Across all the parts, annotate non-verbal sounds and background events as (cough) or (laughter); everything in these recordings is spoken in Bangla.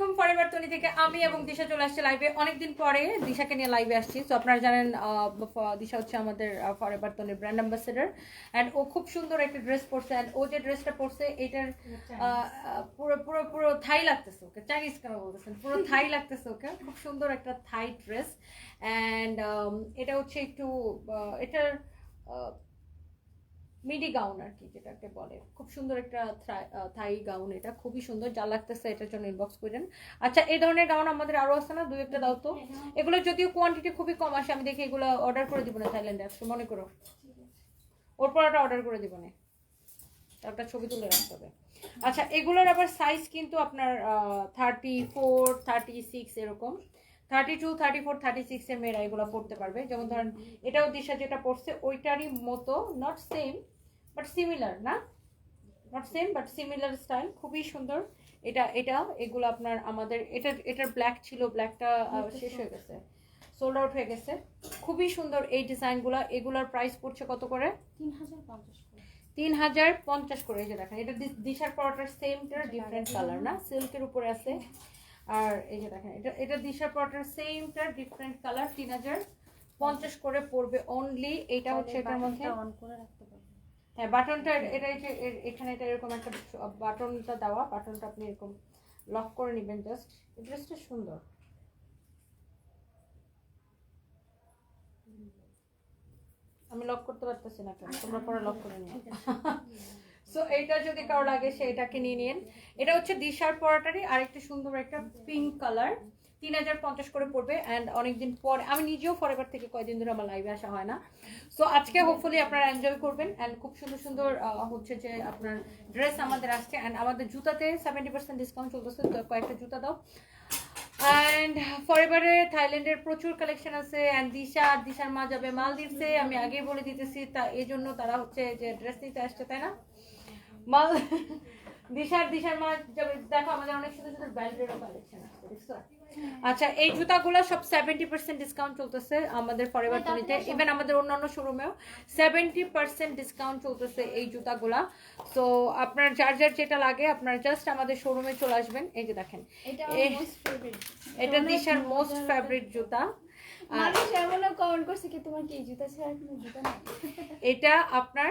আলাইকুম ফরএভার তনি থেকে আমি এবং দিশা চলে আসছি লাইভে অনেকদিন পরে দিশাকে নিয়ে লাইভে আসছি। তো আপনারা জানেন দিশা হচ্ছে আমাদের ফরএভার তনির ব্র্যান্ড অ্যাম্বাসেডার অ্যান্ড ও খুব সুন্দর একটা ড্রেস পরছে। অ্যান্ড ও যে ড্রেসটা পরছে, এটার পুরো পুরো পুরো থাই লাগতেছে ওকে। চাইনিজ কেন বলতেছেন? পুরো থাই লাগতেছে ওকে। খুব সুন্দর একটা থাই ড্রেস অ্যান্ড এটা হচ্ছে একটু এটার মিডি গাউন আর কি যেটাকে বলে। খুব সুন্দর একটা থাই গাউন এটা, খুবই সুন্দর, যা লাগতেছে এটার জন্য ইনবক্স করেন আচ্ছা এই ধরনের গাউন আমাদের আরও আছে না? দুই একটা দাও তো। এগুলো যদিও কোয়ান্টিটি খুবই কম আসে, আমি দেখি এগুলো অর্ডার করে দিব না থাইল্যান্ডে একশো মনে করো। ওর পরটা অর্ডার করে দিব না। একটা ছবি তুলে রাখতে হবে। আচ্ছা এগুলোর আবার সাইজ কিন্তু আপনার থার্টি ফোর থার্টি সিক্স এরকম। Thirty two thirty four thirty সিক্সের মেয়েরা এগুলো পড়তে পারবে। যেমন ধরেন, এটাও দিশা যেটা পড়ছে, ওইটারই মতো নট সেম বাট সিমিলার না? Not same but similar style খুবই সুন্দর। এটা এটা এগুলো আপনার আমাদের এটা এটার ব্ল্যাক ছিল ব্ল্যাকটা শেষ হয়ে গেছে। সোল্ড আউট হয়ে গেছে। খুবই সুন্দর এই ডিজাইনগুলো। এগুলোর প্রাইস পড়ছে কত করে? তিন হাজার পঞ্চাশ করে। তিন হাজার পঞ্চাশ করে এই যে দেখেন। এটা দিশার পরোটার সেমটার ডিফারেন্ট কালার না? সিল্কের উপরে আছে। আর এই যে দেখেন এটা এটা দিশার পরোটার সেমটার ডিফারেন্ট কালার তিন হাজার পঞ্চাশ করে পড়বে অনলি এটা হচ্ছে এটার মধ্যে অন করে হ্যাঁ বাটনটা এটা এখানে এটা এরকম একটা বাটনটা দেওয়া, বাটনটা আপনি এরকম লক করে নেবেন জাস্ট ড্রেসটা সুন্দর। আমি লক করতে পারতেছি না কেন? তোমরা পরে লক করে নিও। (laughs) সো এইটা যদি কারও লাগে সে এটাকে নিয়ে নিন। এটা হচ্ছে দিশার পরাটারই আরেকটা সুন্দর একটা পিঙ্ক কালার তিন হাজার পঞ্চাশ করে পড়বে অ্যান্ড অনেকদিন পরে, আমি নিজেও ফরেভার থেকে কয়দিন ধরে আমার লাইভে আসা হয় না। সো আজকে হোপফুলি আপনারা এনজয় করবেন অ্যান্ড খুব সুন্দর সুন্দর হচ্ছে যে আপনার ড্রেস আমাদের আসছে অ্যান্ড আমাদের জুতাতে সেভেন্টি পার্সেন্ট ডিসকাউন্ট চলতেছে, তো কয়েকটা জুতা দাও। অ্যান্ড ফরএভারে থাইল্যান্ডের প্রচুর কালেকশন আছে অ্যান্ড দিশা আর দিশার মা যাবে মালদ্বীপসে, আমি আগেই বলে দিতেছি, তা এই জন্য তারা হচ্ছে যে ড্রেস নিতে আসছে, তাই না? মাল (laughs) দিশার দিশার মা যাবে, দেখো আমাদের অনেক সুন্দর সুন্দর ব্যান্ডেরও কালেকশন আছে আচ্ছা এই জুতাগুলো সব সেভেন্টি পার্সেন্ট ডিসকাউন্ট চলতেছে আমাদের ফরএভার টনিতে ইভেন আমাদের অন্যান্য শোরুমেও সেভেন্টি পার্সেন্ট ডিসকাউন্ট চলতেছে এই জুতাগুলা। তো আপনার যার যার যেটা লাগে আপনার জাস্ট আমাদের শোরুমে চলে আসবেন। এই যে দেখেন এটা দিশার মোস্ট ফেভারিট জুতা। মানুষ এমনও কমেন্ট করছে কি তোমার কি জুতা ছাড়া কোনো জুতা নেই? এটা আপনার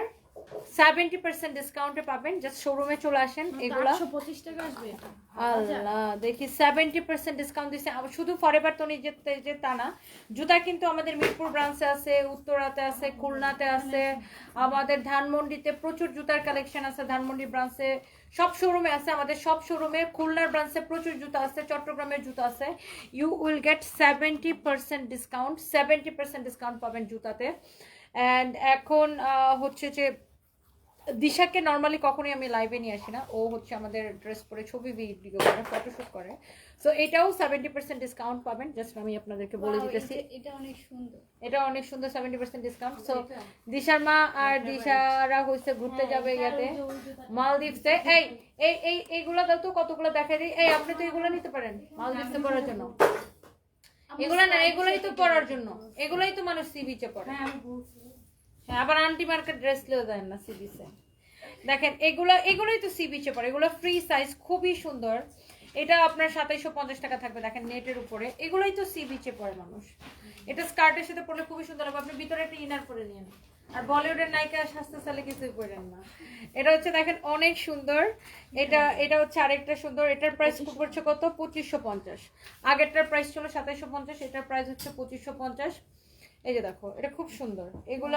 সেভেন্টি পার্সেন্ট ডিসকাউন্টে পাবেন। জাস্ট শোরুমে চলে আসেন এগুলা। পঁচিশ টাকা আসবে আল্লাহ দেখি সেভেন্টি পার্সেন্ট ডিসকাউন্ট দিচ্ছে শুধু ফরেভার তো নিজে যে তা না জুতা কিন্তু আমাদের মিরপুর ব্রাঞ্চে আছে উত্তরাতে আছে খুলনাতে আছে আমাদের ধানমন্ডিতে প্রচুর জুতার কালেকশন আছে ধানমন্ডি ব্রাঞ্চে সব শোরুমে আছে আমাদের সব শোরুমে খুলনার ব্রাঞ্চে প্রচুর জুতা আছে চট্টগ্রামের জুতা আছে। You will get seventy percent discount seventy percent discount পাবেন জুতাতে। অ্যান্ড এখন হচ্ছে যে দিশাকে নর্মালি কখনোই আমি লাইভে নিয়ে আসি না। ও হচ্ছে আমাদের ড্রেস পরে ছবি ভিডিও করে ফটোশুট করে। সো এটাও সেভেন্টি পার্সেন্ট ডিসকাউন্ট পাবেন। জাস্ট আমি আপনাদেরকে বলে দিতেছি। এটা- অনেক সুন্দর। এটা অনেক সুন্দর সেভেন্টি পার্সেন্ট ডিসকাউন্ট সো দিশার মা আর দিশারা হচ্ছে ঘুরতে হ্যাঁ, যাবে ইয়াতে। মালদ্বীপসে। এই এই এই এইগুলো দাও তো কতগুলো দেখাই দিই। এই আপনি তো এগুলো নিতে পারেন মালদ্বীপসে পড়ার জন্য। এগুলো না এগুলোই তো পড়ার জন্য। এগুলোই তো মানুষ সি বিচে পড়ে হ্যাঁ আবার আন্টি মার্কেট ড্রেস লেও দেন না সি বিচে দেখেন এগুলো এগুলোই তো সি বিচে পড়ে এগুলো ফ্রি সাইজ খুবই সুন্দর। এটা আপনার সাতাইশো পঞ্চাশ টাকা থাকবে দেখেন নেটের উপরে। এগুলোই তো সি বিচে পড়ে মানুষ। এটা স্কার্টের সাথে পরলে খুবই সুন্দর হবে। আপনি ভিতরে একটা ইনার পরে নিন। আর বলিউডের নায়িকা স্বাস্থ্য সালে কিছুই পড়েন না। এটা হচ্ছে দেখেন অনেক সুন্দর। এটা এটা হচ্ছে আরেকটা সুন্দর। এটার প্রাইস পড়ছে কত? পঁচিশশো পঞ্চাশ। আগেরটার প্রাইস ছিল সাতাইশো পঞ্চাশ এটার প্রাইস হচ্ছে পঁচিশশো পঞ্চাশ। এই যে দেখো এটা খুব সুন্দর। এগুলো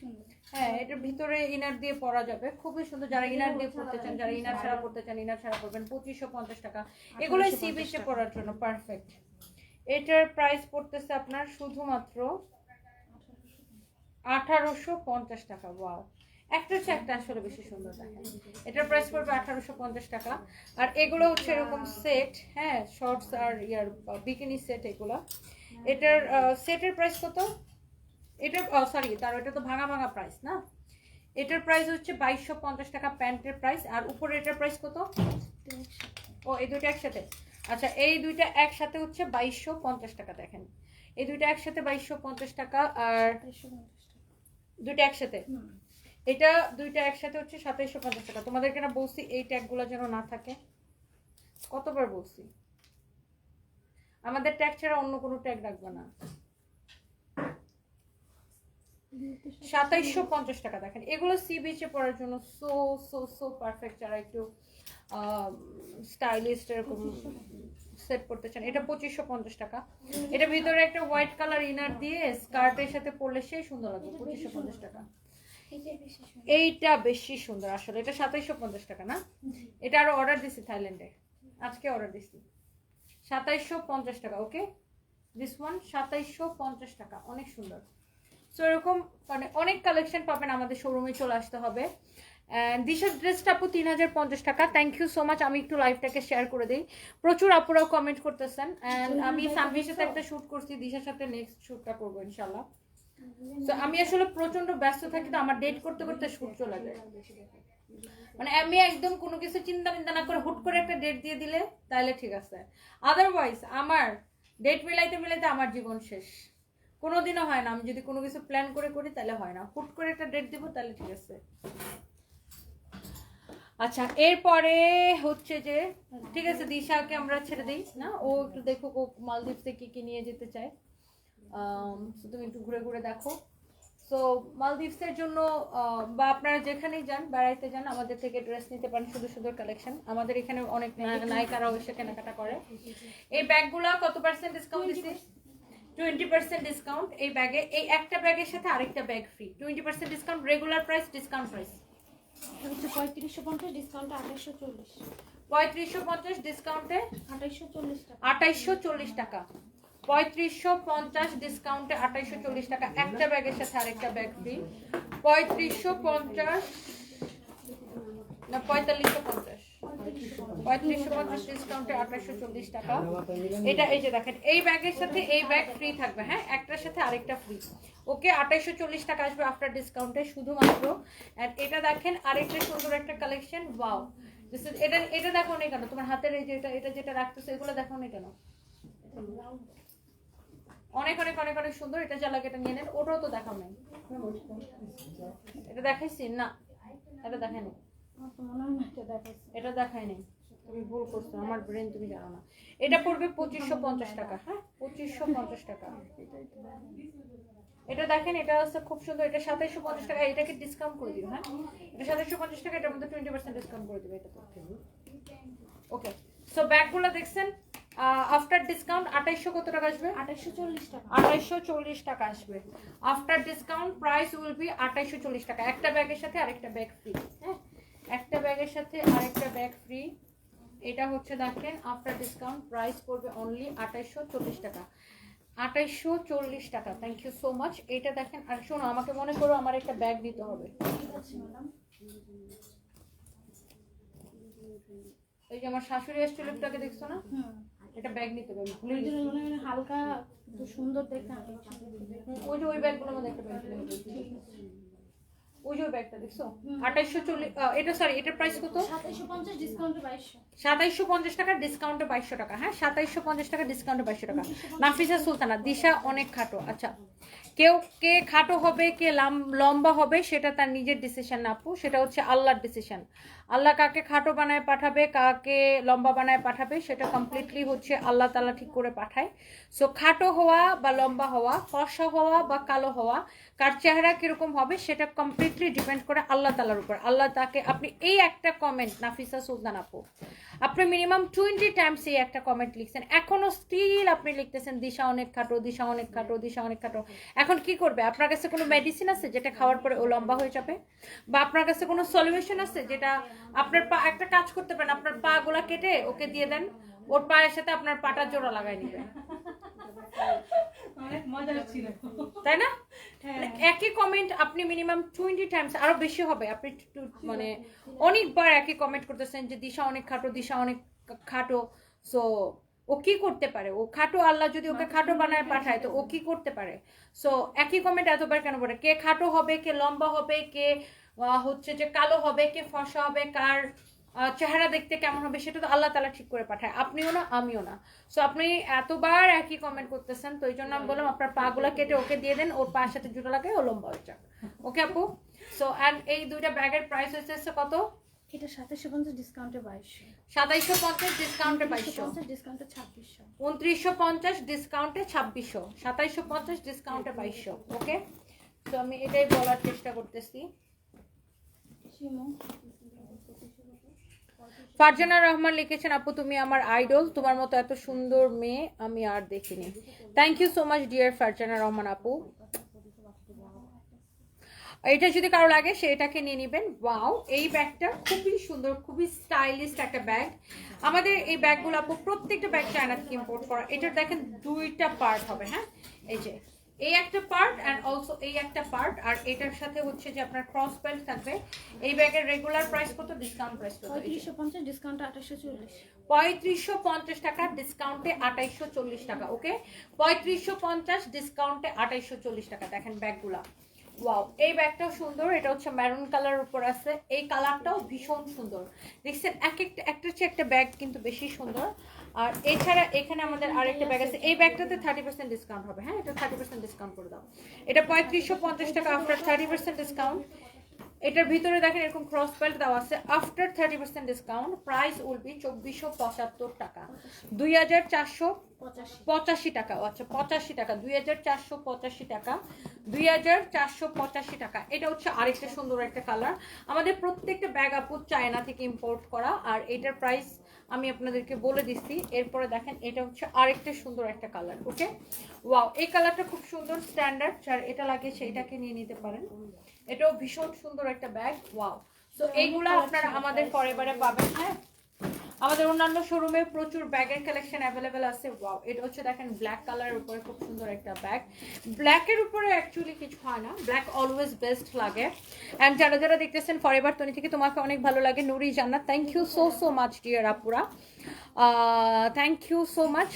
সুন্দর। হ্যাঁ এটার ভিতরে ইনার দিয়ে পরা যাবে। খুবই সুন্দর। যারা ইনার দিয়ে পড়তে চান যারা ইনার ছাড়া পড়তে চান ইনার ছাড়া পড়বেন পঁচিশশো পঞ্চাশ টাকা। এগুলোই সি বিচে পড়ার জন্য পারফেক্ট এটার প্রাইস পড়তেছে আপনার শুধুমাত্র আঠারোশো পঞ্চাশ টাকা। ওয়াও একটা হচ্ছে একটা আসলে বেশি সুন্দর দেখেন এটার প্রাইস পড়বে আঠারোশো পঞ্চাশ টাকা। আর এগুলো হচ্ছে এরকম সেট হ্যাঁ শর্টস আর ইয়ার বিকিনি সেট এগুলো। এটার সেটের প্রাইস কত? এটার সরি তার, এটা তো ভাঙা ভাঙা প্রাইস না? এটার প্রাইস হচ্ছে বাইশশো পঞ্চাশ টাকা প্যান্টের প্রাইস আর উপরে এটার প্রাইস কত? ও, এই দুইটা একসাথে। আচ্ছা এই দুইটা একসাথে হচ্ছে বাইশশো পঞ্চাশ টাকা, দেখেন। এই দুইটা একসাথে বাইশশো পঞ্চাশ টাকা, আর দুইটা একসাথে? এটা দুইটা একসাথে হচ্ছে সাতাইশশো পঞ্চাশ টাকা। তোমাদেরকে না বলছি এই ট্যাগগুলো যেন না থাকে। কতবার বলছি? আমাদের ট্যাগ ছাড়া অন্য কোনো ট্যাগ রাখবে না। সাতাইশশো পঞ্চাশ টাকা দেখেন। এগুলো সি বিচে পড়ার জন্য সো সো সো পারফেক্ট যারা একটু স্টাইলিস্ট এরকম সেট করতে চান এটা পঁচিশশো পঞ্চাশ টাকা। এটা ভিতরে একটা হোয়াইট কালার ইনার দিয়ে স্কার্টের সাথে পরলে সেই সুন্দর লাগবে পঁচিশশো পঞ্চাশ টাকা। এইটা বেশি সুন্দর আসলে এটা সাতাইশশো পঞ্চাশ টাকা না? এটা আরও অর্ডার দিছি থাইল্যান্ডে। আজকে অর্ডার দিছি। সাতাইশশো পঞ্চাশ টাকা ওকে দিস ওয়ান সাতাইশশো পঞ্চাশ টাকা অনেক সুন্দর। সো এরকম মানে অনেক কালেকশন পাবেন আমাদের শোরুমে চলে আসতে হবে। দিশার ড্রেসটা আপু তিন হাজার পঞ্চাশ টাকা। থ্যাংক ইউ সো মাচ আমি একটু লাইভটাকে শেয়ার করে দিই। প্রচুর আপুরাও কমেন্ট করতেছেন। অ্যান্ড আমি সানভির সাথে একটা শ্যুট করছি। দিশার সাথে নেক্সট শ্যুটটা করব ইনশাল্লাহ তো আমি আসলে প্রচণ্ড ব্যস্ত থাকি তো আমার ডেট করতে করতে শুট চলে যায়। মানে আমি একদম কোনো কিছু চিন্তা চিন্তা না করে হুট করে একটা ডেট দিয়ে দিলে তাহলে ঠিক আছে। আদারওয়াইজ আমার ডেট মিলাইতে মিলাইতে আমার জীবন শেষ। কোনো দিনও হয় না, আমি যদি কোনো কিছু প্ল্যান করে করি তাহলে হয় না। হুট করে একটা ডেট দিব তাহলে ঠিক আছে। আচ্ছা এরপরে হচ্ছে যে, ঠিক আছে, দিশাকে আমরা ছেড়ে দিই, না? ও একটু দেখো ও মালদ্বীপসে কি কি নিয়ে যেতে চায়। তুমি একটু ঘুরে ঘুরে দেখো। সো মালদ্বীপসের জন্য আহ, বা আপনারা যেখানেই যান বেড়াইতে যান আমাদের থেকে ড্রেস নিতে পারেন সুন্দর সুন্দর কালেকশন আমাদের এখানে অনেক নায়- নায়িকারাও এসে কেনাকাটা করে। এই ব্যাগগুলো কত পার্সেন্ট ডিসকাউন্ট দিচ্ছি? টোয়েন্টি পার্সেন্ট ডিসকাউন্ট এই ব্যাগে। এই একটা ব্যাগের সাথে আরেকটা bag free twenty percent discount regular price discount price হচ্ছে পঁয়ত্রিশশো পঞ্চাশ ডিসকাউন্ট আঠাশশো চল্লিশ। পঁয়ত্রিশশো পঞ্চাশ ডিসকাউন্টে আঠাশশো চল্লিশ টাকা। আঠাইশশো চল্লিশ টাকা। পঁয়ত্রিশশো পঞ্চাশ ডিসকাউন্টে আঠাইশশো চল্লিশ টাকা। একটা ব্যাগের সাথে আরেকটা ব্যাগ ফ্রি পঁয়ত্রিশশো পঞ্চাশ না, পঁয়তাল্লিশশো পঞ্চাশ। পঁয়ত্রিশশো পঞ্চাশ ডিসকাউন্টে চল্লিশ টাকা। এটা দেখেন, এই ব্যাগের সাথে এই ব্যাগ ফ্রি থাকবে হ্যাঁ? একটার সাথে আরেকটা ফ্রি ওকে চল্লিশ টাকা আসবে আফটার ডিসকাউন্টে শুধুমাত্র। এটা দেখেন, আরেকটা সুন্দর একটা কালেকশন ওয়াও এটা এটা দেখো না কেন? তোমার হাতের এই যে এটা এটা যেটা রাখতেছো, এগুলো দেখো না কেন? অনেক অনেক অনেক অনেক সুন্দর। এটা যা লাগে এটা নিয়ে নেন ওটাও তো দেখাও নাই। এটা দেখাইছি? না এটা দেখায়নি আমার তো মনে হয় না এটা এটা দেখায়নি তুমি ভুল করছ আমার ব্রেন তুমি জানো না। এটা পড়বে পঁচিশশো পঞ্চাশ টাকা হ্যাঁ? পঁচিশশো পঞ্চাশ টাকা। এটা দেখেন এটা হচ্ছে খুব সুন্দর। এটা সাতাইশশো পঞ্চাশ টাকা এটাকে ডিসকাউন্ট করে দিও হ্যাঁ? এটা সাতাইশশো পঞ্চাশ টাকা এটার মধ্যে টোয়েন্টি পার্সেন্ট ডিসকাউন্ট করে দিবে এটা ওকে সো ব্যাগগুলো দেখছেন আফটার ডিসকাউন্ট আঠাইশশো কত টাকা আসবে? আঠাশশো চল্লিশ টাকা। আঠাইশশো চল্লিশ টাকা আসবে। After discount price will be আঠাইশশো চল্লিশ টাকা। একটা ব্যাগের সাথে আরেকটা ব্যাগ ফ্রি হ্যাঁ। একটা ব্যাগের সাথে আরেকটা ব্যাগ ফ্রি এটা হচ্ছে দেখেন আফটার ডিসকাউন্ট প্রাইস পড়বে অনলি আঠাইশশো চল্লিশ টাকা। আঠাইশশো চল্লিশ টাকা। থ্যাংক ইউ সো মাচ এটা দেখেন আর শোনো আমাকে মনে করো আমার একটা ব্যাগ দিতে হবে। ঠিক আছে ম্যাডাম। এই যে আমার শাশুড়ি এসেছিল দেখছ না? হুম। এটা ব্যাগ নিতে হবে আমি ভুলে ওই গেছি। জন্য মনে হয় হালকা একটু সুন্দর দেখতে ওই যে ওই ব্যাগগুলোর মধ্যে একটা ব্যাগ ওই যে ওই ব্যাগটা দেখছ? আঠাইশশো চল্লিশ এটা সরি এটার প্রাইস কত? সাতাইশশো পঞ্চাশ ডিসকাউন্টে বাইশশো। সাতাইশশো পঞ্চাশ টাকা ডিসকাউন্টে বাইশশো টাকা হ্যাঁ? সাতাইশশো পঞ্চাশ টাকা ডিসকাউন্টে বাইশশো টাকা। নাফিসা সুলতানা দিশা অনেক খাটো আচ্ছা। কেউ কে খাটো হবে, কে লম্বা হবে, সেটা তার নিজের ডিসিশন না আপু, সেটা হচ্ছে আল্লাহর ডিসিশন আল্লাহ কাকে খাটো বানায় পাঠাবে, কাকে লম্বা বানায় পাঠাবে, সেটা কমপ্লিটলি হচ্ছে আল্লাহ তালা ঠিক করে পাঠায়। সো খাটো হওয়া বা লম্বা হওয়া, ফর্সা হওয়া বা কালো হওয়া, কার চেহারা কীরকম হবে, সেটা কমপ্লিটলি ডিপেন্ড করে আল্লাহ তালার উপর। আল্লাহ তাকে, আপনি এই একটা কমেন্ট নাফিসা সুলতান আপু আপনি মিনিমাম টোয়েন্টি টাইমস এই একটা কমেন্ট লিখছেন। এখনও স্টিল আপনি লিখতেছেন, দিশা অনেক খাটো, দিশা অনেক খাটো, দিশা অনেক খাটো। এখন কি করবে? আপনার কাছে কোনো মেডিসিন আছে যেটা খাওয়ার পরে ও লম্বা হয়ে যাবে? বা আপনার কাছে কোনো সলিউশন আছে যেটা আপনার পা, একটা কাজ করতে পারেন, আপনার পা গুলা কেটে ওকে দিয়ে দেন, ওর পায়ের সাথে আপনার পাটা জোড়া লাগাই নিবেন তাই না? মানে একই কমেন্ট আপনি মিনিমাম টোয়েন্টি টাইমস আরও বেশি হবে। আপনি মানে অনেকবার একই কমেন্ট করতেছেন যে দিশা অনেক খাটো দিশা অনেক খাটো। সো ও কি করতে পারে? ও খাটো আল্লাহ যদি ওকে খাটো বানায় পাঠায় তো ও কি করতে পারে? সো একই কমেন্ট এতবার কেন বলে? কে খাটো হবে কে লম্বা হবে কে হচ্ছে যে কালো হবে কে ফসা হবে কার চেহারা দেখতে কেমন হবে সেটা তো আল্লাহ তালা ঠিক করে পাঠায়। আপনিও না আমিও না। সো আপনি এতবার একই কমেন্ট করতেছেন তো এই জন্য আমি বললাম আপনার পাগুলা কেটে ওকে দিয়ে দেন ওর পায়ের সাথে জুতো লাগাই ও লম্বা হয়ে যাক। ওকে আপু? সো অ্যান্ড এই দুইটা ব্যাগের প্রাইস হচ্ছে কত? এটা সাতাশশো পঞ্চাশ ডিসকাউন্টে বাইশশো। সাতাইশশো পঞ্চাশ ডিসকাউন্টে বাইশশো। পঞ্চাশ ডিসকাউন্টে ছাব্বিশশো। উনত্রিশশো পঞ্চাশ ডিসকাউন্টে ছাব্বিশশো। সাতাইশশো পঞ্চাশ ডিসকাউন্টে বাইশশো। ওকে তো আমি এটাই বলার চেষ্টা করতেছি। ফারজানা রহমান লিখেছেন, আপু, তুমি আমার আইডল তোমার মতো এত সুন্দর মেয়ে আমি আর দেখিনি। Thank you so much dear Farzana Rahman আপু. এটা যদি কারও লাগে সে এটাকে নিয়ে নেবেন। ওয়াও এই ব্যাগটা খুবই সুন্দর, খুবই স্টাইলিস্ট একটা ব্যাগ। আমাদের এই ব্যাগগুলো আপু, প্রত্যেকটা ব্যাগ চায়না থেকে ইম্পোর্ট করা। এটার দেখেন, দুইটা পার্ট হবে হ্যাঁ? এই যে এই একটা পার্ট অ্যান্ড অলসো এই একটা পার্ট আর এটার সাথে হচ্ছে যে আপনার ক্রস বেল্ট থাকবে। এই ব্যাগের রেগুলার প্রাইস কত? ডিসকাউন্ট প্রাইস কত? পঞ্চাশ ডিসকাউন্টে আঠাশশো চল্লিশ। পঁয়ত্রিশশো পঞ্চাশ টাকা ডিসকাউন্টে আঠাইশশো চল্লিশ টাকা ওকে পঁয়ত্রিশশো পঞ্চাশ ডিসকাউন্টে আঠাইশশো চল্লিশ টাকা দেখেন ব্যাগগুলা। ওয়াও এই ব্যাগটাও সুন্দর এটা হচ্ছে ম্যারুন কালার উপর আছে। এই কালারটাও ভীষণ সুন্দর। দেখছেন এক একটা একটা হচ্ছে একটা ব্যাগ কিন্তু বেশি সুন্দর। আর এছাড়া এখানে আমাদের আরেকটা ব্যাগ আছে এই ব্যাগটাতে থার্টি পার্সেন্ট ডিসকাউন্ট হবে। হ্যাঁ এটা থার্টি পার্সেন্ট ডিসকাউন্ট করে দাও। এটা পঁয়ত্রিশশো পঞ্চাশ টাকা আফটার থার্টি পার্সেন্ট ডিসকাউন্ট এটার ভিতরে দেখেন এরকম ক্রস বেল্ট দেওয়া আছে। After thirty percent discount price will be চব্বিশশো পঁচাত্তর টাকা। দুই হাজার চারশো পঁচাশি টাকা। আচ্ছা পঁচাশি টাকা। দুই হাজার চারশো পঁচাশি টাকা। দুই হাজার চারশো পঁচাশি টাকা। এটা হচ্ছে আরেকটা সুন্দর একটা কালার আমাদের প্রত্যেকটা ব্যাগ আপু চায়না থেকে ইম্পোর্ট করা। আর এটার প্রাইস আমি আপনাদেরকে বলে দিচ্ছি, এরপরে দেখেন এটা হচ্ছে আরেকটা সুন্দর একটা কালার ওকে ওয়াও এই কালারটা খুব সুন্দর স্ট্যান্ডার্ড যার এটা লাগে সেইটাকে নিয়ে নিতে পারেন। এটাও ভীষণ সুন্দর একটা ব্যাগ ওয়াও তো এইগুলো আপনারা আমাদের পরে পাবেন হ্যাঁ? আমাদের অন্যান্য শোরুমে প্রচুর ব্যাগের কালেকশন অ্যাভেলেবেল আছে। ওয়াও এটা হচ্ছে দেখেন ব্ল্যাক কালারের উপরে খুব সুন্দর একটা ব্যাগ ব্ল্যাকের উপরে অ্যাকচুয়ালি কিছু হয় না। ব্ল্যাক অলওয়েজ বেস্ট লাগে। অ্যান্ড যারা যারা দেখতেছেন ফরেভার তনি থেকে তোমাকে অনেক ভালো লাগে। Nuri, Jannat thank you so so much dear আপুরা। থ্যাংক ইউ সো মাচ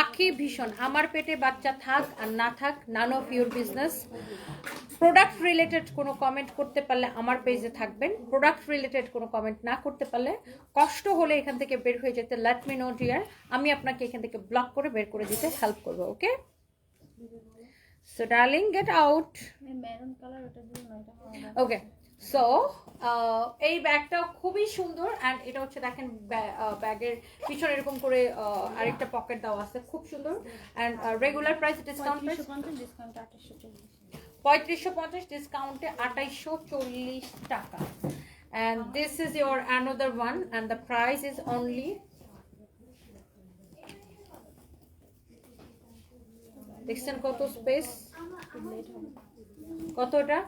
আঁকি ভীষণ। আমার পেটে বাচ্চা থাক আর না থাক none of your business product related কোনো কমেন্ট করতে পারলে আমার পেজে থাকবেন। প্রোডাক্ট রিলেটেড কোনো কমেন্ট না করতে পারলে কষ্ট হলে এখান থেকে বের হয়ে যেতে লেট মি নো ডিয়ার আমি আপনাকে এখান থেকে ব্লক করে বের করে দিতে হেল্প করব okay so darling get out okay so এই ব্যাগটাও খুবই সুন্দর অ্যান্ড এটা হচ্ছে দেখেন ব্যাগের পিছনে এরকম করে আরেকটা পকেট দেওয়া আছে খুব সুন্দর অ্যান্ড রেগুলার প্রাইস ডিসকাউন্ট পঁয়ত্রিশশো পঞ্চাশ ডিসকাউন্টে আঠাইশশো চল্লিশ টাকা। And this is your another one and the price is only দেখছেন কত স্পেস লেট হবে। কত এটা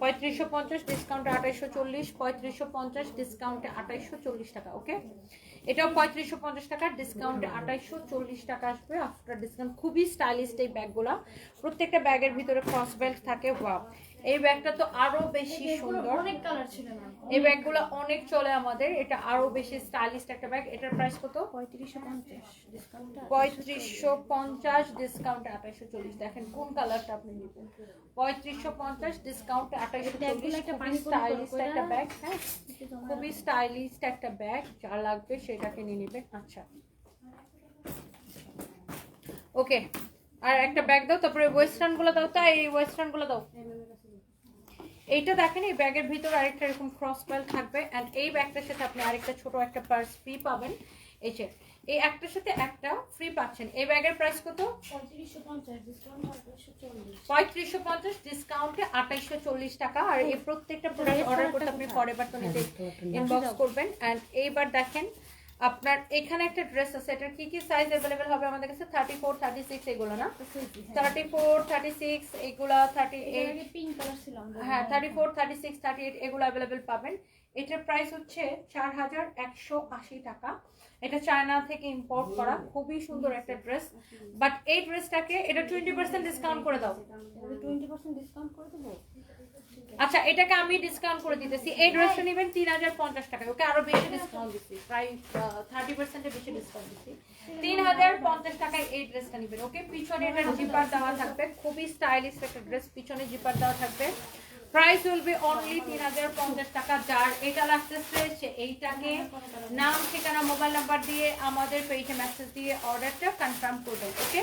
পঁয়ত্রিশশো পঞ্চাশ ডিসকাউন্টে আঠাশশো চল্লিশ। পঁয়ত্রিশশো পঞ্চাশ ডিসকাউন্টে আঠাইশশো চল্লিশ টাকা ওকে এটাও পঁয়ত্রিশশো পঞ্চাশ টাকা ডিসকাউন্টে আঠাইশশো চল্লিশ টাকা আসবে আফটার ডিসকাউন্ট খুবই স্টাইলিশ এই ব্যাগগুলো প্রত্যেকটা ব্যাগের ভিতরে ক্রস বেল্ট থাকে ওয়াও এই ব্যাগটা তো আরও বেশি সুন্দর। অনেক কালার ছিল না। এই ব্যাগগুলো অনেক চলে আমাদের। এটা আরও বেশি স্টাইলিশ একটা ব্যাগ। এটার প্রাইস কত? পঁয়ত্রিশশো পঞ্চাশ। ডিসকাউন্টে পঁয়ত্রিশশো পঞ্চাশ ডিসকাউন্টে দেখেন কোন কালারটা আপনি নেবেন। পঁয়ত্রিশশো পঞ্চাশ ডিসকাউন্টে আঠাইশো একটা পানি স্টাইলিশ একটা ব্যাগ হ্যাঁ? খুবই স্টাইলিশ একটা ব্যাগ। যা লাগবে সেটাকে নিয়ে নেবেন। আচ্ছা। ওকে আর একটা ব্যাগ দাও তারপরে ওয়েস্টার্নগুলো দাও। তাই এই ওয়েস্টার্নগুলো দাও। এইটা দেখেন এই ব্যাগের ভিতর আরেকটা এরকম ক্রস বেল্ট থাকবে এন্ড এই ব্যাগটার সাথে আপনি আরেকটা ছোট একটা পার্স ফ্রি পাবেন। এই যে এই একটার সাথে একটা ফ্রি পাচ্ছেন। এই ব্যাগের প্রাইস কত? পঁয়ত্রিশশো পঞ্চাশ ডিসকাউন্ট আঠাইশশো চল্লিশ টাকা। আর এই প্রত্যেকটা প্রোডাক্ট অর্ডার করতে আপনি ফরেভার টনিতে ইনবক্স করবেন। এন্ড এইবার দেখেন আপনার এখানে একটা ড্রেস আছে এটার কি কি সাইজ অ্যাভেলেবেল হবে আমাদের কাছে? থার্টি ফোর থার্টি সিক্স এগুলো না? থার্টি ফোর থার্টি সিক্স এগুলো থার্টি এইট পিঙ্ক কালার ছিল হ্যাঁ thirty four thirty six thirty eight এগুলো অ্যাভেলেবেল পাবেন। এটার প্রাইস হচ্ছে চার হাজার একশো আশি টাকা। এটা চায়না থেকে ইম্পোর্ট করা খুবই সুন্দর একটা ড্রেস বাট এই ড্রেসটাকে এটা টোয়েন্টি পার্সেন্ট ডিসকাউন্ট করে দাও। টোয়েন্টি পার্সেন্ট ডিসকাউন্ট করে দেবো? আচ্ছা এটাকে আমি ডিসকাউন্ট করে দিতেছি। এই ড্রেসটা নেবেন তিন হাজার পঞ্চাশ টাকা ওকে আরও বেশি ডিসকাউন্ট দিচ্ছি প্রায় থার্টি পার্সেন্টের বেশি ডিসকাউন্ট দিচ্ছি তিন হাজার পঞ্চাশ টাকায় এই ড্রেসটা নেবেন। ওকে পিছনে এটার জিপার দেওয়া থাকবে। খুবই স্টাইলিশ একটা ড্রেস পিছনে জিপার দেওয়া থাকবে। প্রাইস উইল বি অনলি তিন হাজার পঞ্চাশ টাকা। যার এটা লাগতেছে সে এইটাকে নাম ঠিকানা মোবাইল নাম্বার দিয়ে আমাদের পেজে মেসেজ দিয়ে অর্ডারটা কনফার্ম করবেন ওকে?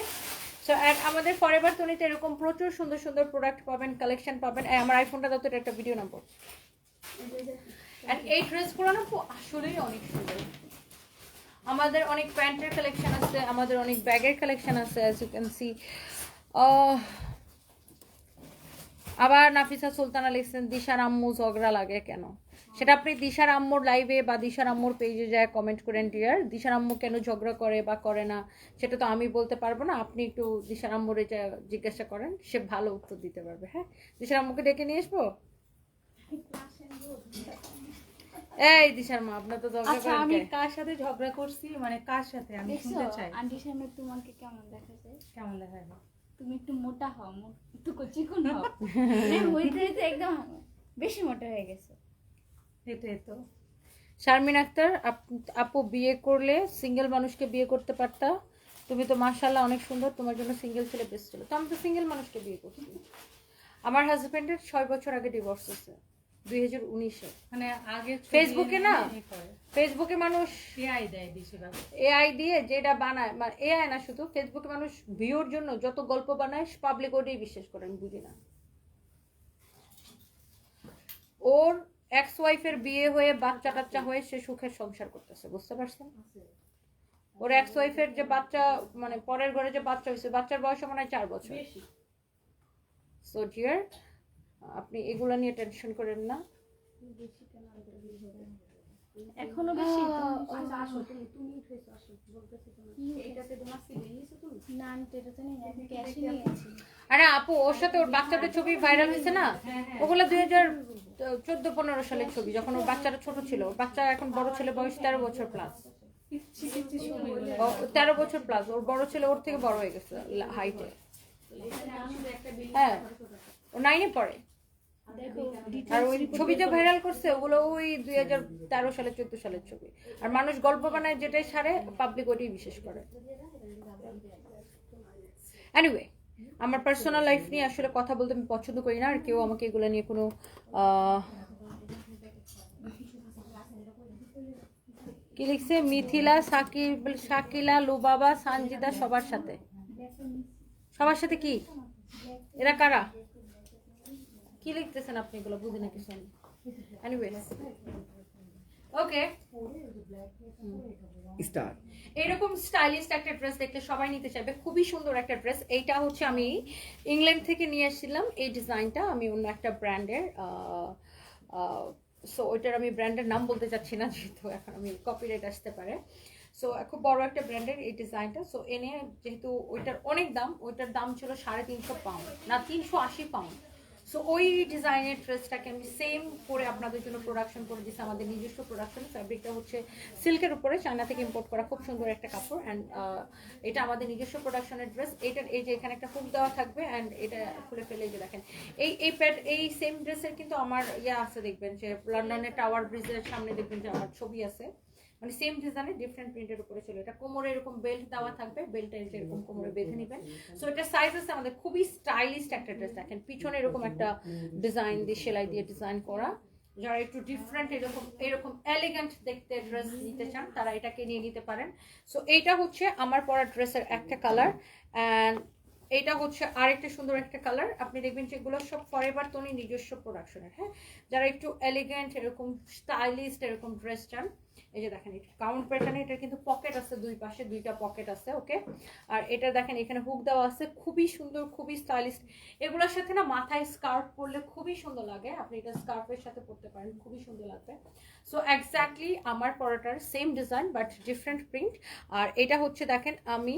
সো আমাদের ফরএভার তনিতে এরকম প্রচুর সুন্দর সুন্দর প্রোডাক্ট পাবেন কালেকশন পাবেন। আমার আইফোনটা দাও তো, এটা একটা ভিডিও নাম্বার অ্যান্ড এই ড্রেসগুলো না আসলেই অনেক সুন্দর। আমাদের অনেক প্যান্টের কালেকশন আছে, আমাদের অনেক ব্যাগের কালেকশন আছে অ্যাজ ইউ ক্যান সি আবার নাফিসা সুলতানা লিখছেন দিশার আম্মু ঝগড়া লাগে কেন? সেটা আপনি দিশার আম্মুর লাইভে বা দিশার আম্মুর পেজে যায় কমেন্ট করেন ডিয়ার দিশার আম্মু কেন ঝগড়া করে বা করে না? সেটা তো আমি বলতে পারব না। আপনি একটু দিশার আম্মুর এটা জিজ্ঞাসা করেন সে ভালো উত্তর দিতে পারবে হ্যাঁ? দিশার আম্মুকে ডেকে নিয়ে আসব? এই দিশার মা আপনার তো ঝগড়া আচ্ছা করেন আমি কার সাথে ঝগড়া করছি? মানে কার সাথে? আমি দেখছ শুনতে চাই। আন্টির সামনে তোমাকে কেমন দেখা যায় কেমন দেখা যায় তুমি একটু মোটা হও একটু চিকন হও। (laughs) হইতে হইতে একদম বেশি মোটা হয়ে গেছে। এই তো। শারমিন আক্তার আপু বিয়ে করলে সিঙ্গেল মানুষকে বিয়ে করতে পারতা? তুমি তো মাশাল্লাহ অনেক সুন্দর তোমার জন্য সিঙ্গেল ছেলে বেস্ট ছিল। তো আমি তো সিঙ্গেল মানুষকে বিয়ে করছি। আমার হাজব্যান্ডের ছয় বছর আগে ডিভোর্স হয়েছে দুই হাজার উনিশে। মানে আগে ফেসবুকে না? ফেসবুকে মানুষ দেয় বেশিরভাগ। এআই দিয়ে যেটা বানায় মানে এআই না শুধু ফেসবুকে মানুষ ভিউর জন্য যত গল্প বানায় পাবলিক ওটাই বিশ্বাস করে আমি বুঝি না। ওর এক্স ওয়াইফের বিয়ে হয়ে বাচ্চা কাচ্চা হয়ে সে সুখের সংসার করতেছে বুঝতে পারছেন? ওর এক্স ওয়াইফের যে বাচ্চা মানে পরের ঘরে যে বাচ্চা হয়েছে বাচ্চার বয়স মনে হয় চার বছর। সো ডিয়ার আপনি এগুলো নিয়ে টেনশন করেন না। এখনও বেশি? না এটা তো নেই আমি ক্যাশে নিয়েছি। আরে আপু ওর সাথে ওর বাচ্চাটার ছবি ভাইরাল হয়েছে না? ওগুলো দুই হাজার চোদ্দ পনেরো সালের ছবি যখন ওর বাচ্চাটা ছোট ছিল। ওর বাচ্চা এখন বড় ছেলে বয়স তেরো বছর প্লাস তেরো বছর প্লাস ওর বড় ছেলে ওর থেকে বড় হয়ে গেছে হাইটে হ্যাঁ। ও নাইনে পড়ে। আর ওই ছবি যে ভাইরাল করছে ওগুলো ওই দুই হাজার তেরো সালে চোদ্দ সালের ছবি। আর মানুষ গল্প বানায় যেটাই সারে পাবলিক ওটাই বিশেষ করে। এনিওয়ে আমার পার্সোনাল লাইফ নিয়ে আসলে কথা বলতে আমি পছন্দ করি না আর কেউ আমাকে এগুলো নিয়ে কোনো কি লিখছে? মিথিলা সাকিব শাকিলা লুবাবা সানজিদা সবার সাথে। সবার সাথে কি? এরা কারা? কি লিখতেছেন আপনি এগুলো? বুঝি না কিছু এনিওয়ে ওকে স্টার এরকম স্টাইলিস্ট একটা ড্রেস দেখলে সবাই নিতে চাইবে। খুবই সুন্দর একটা ড্রেস এইটা হচ্ছে আমি ইংল্যান্ড থেকে নিয়ে এসেছিলাম এই ডিজাইনটা আমি অন্য একটা ব্র্যান্ডের সো ওইটার আমি ব্র্যান্ডের নাম বলতে চাচ্ছি না যেহেতু এখন আমি কপিরাইট আসতে পারে। সো খুব বড় একটা ব্র্যান্ডের এই ডিজাইনটা। সো এনে যেহেতু ওইটার অনেক দাম ওইটার দাম ছিল সাড়ে তিনশো পাউন্ড না তিনশো আশি পাউন্ড সো ওই ডিজাইনের ড্রেসটাকে আমি সেম করে আপনাদের জন্য প্রোডাকশন করে দিচ্ছি আমাদের নিজস্ব প্রোডাকশন ফ্যাব্রিকটা হচ্ছে সিল্কের উপরে চায়না থেকে ইম্পোর্ট করা খুব সুন্দর একটা কাপড় অ্যান্ড এটা আমাদের নিজস্ব প্রোডাকশনের ড্রেস এটার, এই যে এখানে একটা হুক দেওয়া থাকবে অ্যান্ড এটা খুলে ফেলে যে দেখেন। এই এই প্যাড এই সেম ড্রেসের কিন্তু আমার ইয়ে আছে দেখবেন যে লন্ডনের টাওয়ার ব্রিজের সামনে দেখবেন যে আমার ছবি আছে। মানে সেম ডিজাইনের ডিফারেন্ট প্রিন্টের উপরে ছিল এটা কোমরে এরকম বেল্ট দেওয়া থাকবে বেল্টটা এরকম কোমরে বেঁধে নেবেন সো এটা সাইজ আছে আমাদের খুবই স্টাইলিস্ট একটা ড্রেস দেখেন। পিছনে এরকম একটা ডিজাইন দিয়ে, সেলাই দিয়ে ডিজাইন করা। যারা একটু ডিফারেন্ট এরকম এরকম এলিগেন্ট দেখতে ড্রেস নিতে চান, তারা এটাকে নিয়ে নিতে পারেন। সো এইটা হচ্ছে আমার পরা ড্রেসের একটা কালার অ্যান্ড এটা হচ্ছে আরেকটা সুন্দর একটা কালার আপনি দেখবেন যে এগুলো সব ফরএভার তোনি নিজস্ব প্রোডাকশনের হ্যাঁ? যারা একটু এলিগেন্ট এরকম স্টাইলিস্ট এরকম ড্রেস চান এই যে দেখেন কাউন্ট প্যাটার্নে এটার কিন্তু পকেট আছে দুই পাশে, দুইটা পকেট আছে ওকে আর এটা দেখেন, এখানে হুক দেওয়া আছে, খুবই সুন্দর, খুবই স্টাইলিশ এগুলোর সাথে না মাথায় স্কার্ফ পরলে খুবই সুন্দর লাগে, আপনি এটা স্কার্ফের সাথে পরতে পারেন, খুবই সুন্দর লাগবে। সো এক্স্যাক্টলি আমার পরাটার same design but different print আর এটা হচ্ছে, দেখেন, আমি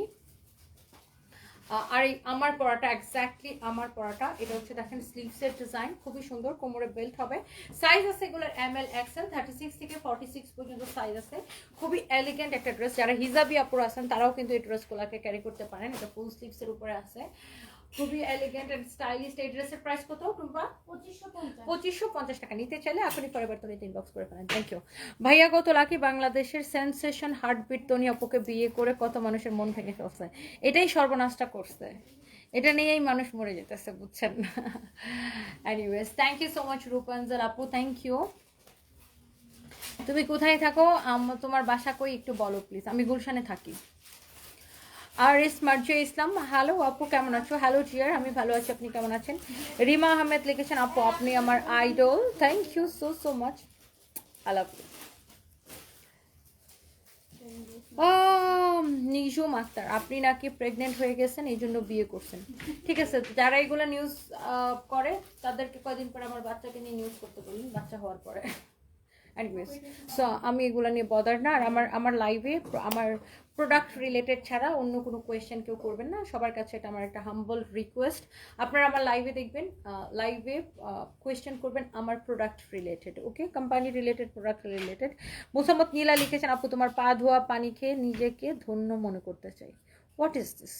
আর এই আমার পরাটা এক্স্যাক্টলি আমার পরাটা, এটা হচ্ছে দেখেন স্লিভসের ডিজাইন খুবই সুন্দর, কোমরে বেল্ট হবে। সাইজ আছে এগুলোর M L XL thirty six থেকে ফর্টি সিক্স পর্যন্ত সাইজ আছে। খুবই এলিগেন্ট একটা ড্রেস যারা হিজাবি আপুর আছেন, তারাও কিন্তু এই ড্রেসগুলোকে ক্যারি করতে পারেন, এটা ফুল স্লিভসের উপরে আছে। খুবই এলিগেন্ট এন্ড স্টাইলিশ এই ড্রেসের প্রাইস কত টুম্পা? পঁচিশশো পঞ্চাশ। টাকা। নিতে চাইলে আপনি পরিবর্তনে ইনবক্স করে ফেলেন। থ্যাংক ইউ ভাইয়া গত লাকি বাংলাদেশের সেন্সেশন হার্টবিট তনি আপুকে বিয়ে করে কত মানুষের মন ভেঙে ফেলছে। এটাই সর্বনাশটা করছে। এটা নিয়েই মানুষ মরে যেতেছে বুঝছেন? Anyways thank you so much Rupanjal আপু থ্যাংক ইউ তুমি কোথায় থাকো? আম- তোমার বাসা কই? একটু বলো প্লিজ আমি গুলশানে থাকি। R S Marzia Islam hello আপু, কেমন আছো? হ্যালো জিয়ার আমি ভালো আছি, আপনি কেমন আছেন? রিমা আহমেদ লিখেছেন, আপু, আপনি আমার idol thank you so so much you Nijhum Akter আপনি নাকি প্রেগনেন্ট হয়ে গেছেন, এই জন্য বিয়ে করছেন। ঠিক আছে, যারা এগুলো নিউজ করে, তাদেরকে কদিন পরে আমার বাচ্চাকে নিয়ে নিউজ করতে বলুন, বাচ্চা হওয়ার পরে। এনিওয়েজ সো আমি এগুলো নিয়ে বদার না। আর আমার আমার লাইভে আমার প্রোডাক্ট রিলেটেড ছাড়া অন্য কোনো কোয়েশ্চেন কেউ করবেন না। সবার কাছে এটা আমার একটা হাম্বল রিকোয়েস্ট আপনারা আমার লাইভে দেখবেন লাইভে কোয়েশ্চেন করবেন আমার product related okay company related product related Mosammat Nila লিখেছেন, আপু, তোমার পা ধোয়া পানি খেয়ে নিজেকে ধন্য মনে করতে চাই। হোয়াট ইজ দিস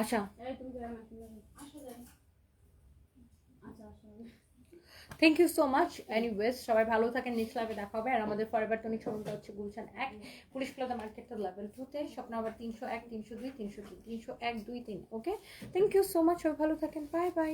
আচ্ছা। Thank you so much any anyways সবাই ভালো থাকেন নেক্সট লাইভে দেখা হবে। আর আমাদের ফরএভার টনিক শোরুমটা হচ্ছে গুলশান এক। পুলিশ প্লাজা মার্কেটের লেভেল টুতে স্বপ্ন আবার তিনশো এক, তিনশো দুই, তিনশো তিন, তিনশো এক, দুই, তিন okay thank you so much সবাই ভালো থাকেন। Bye bye